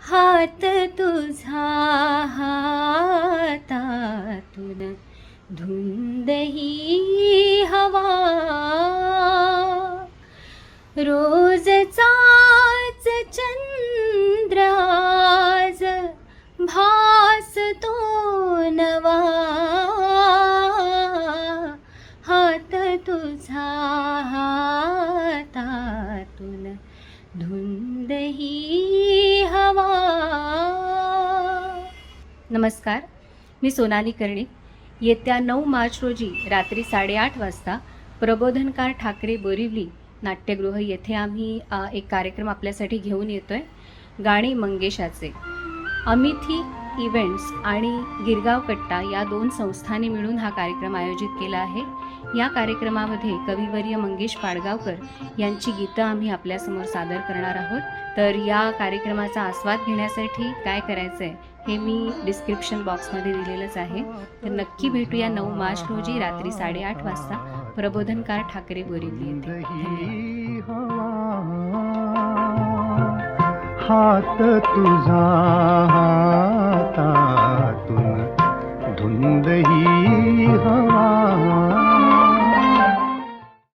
हात तुझा हातातून धुंदही हवा. रोजचाच चंद्र आज भासतो नवा. हात तुझा हातातून धुंदही नमस्कार. मी सोनाली कर्णिक येत्या नऊ मार्च रोजी रात्री साडेआठ वाजता प्रबोधनकार ठाकरे बोरिवली नाट्यगृह येथे आम्ही एक कार्यक्रम आपल्यासाठी घेऊन येतो आहे गाणी मंगेशाचे. अमिथी इव्हेंट्स आणि गिरगाव कट्टा या दोन संस्थांनी मिळून हा कार्यक्रम आयोजित केला आहे. या कार्यक्रमामध्ये कविवर्य मंगेश पाडगावकर यांची गीतं आम्ही आपल्यासमोर सादर करणार आहोत. तर या कार्यक्रमाचा आस्वाद घेण्यासाठी काय करायचं आहे हे मी डिस्क्रिप्शन बॉक्समध्ये दिलेलंच आहे. तर नक्की भेटूया नऊ मार्च रोजी रात्री साडेआठ वाजता. प्रबोधनकार ठाकरे बोरिवली येथे हात तुझा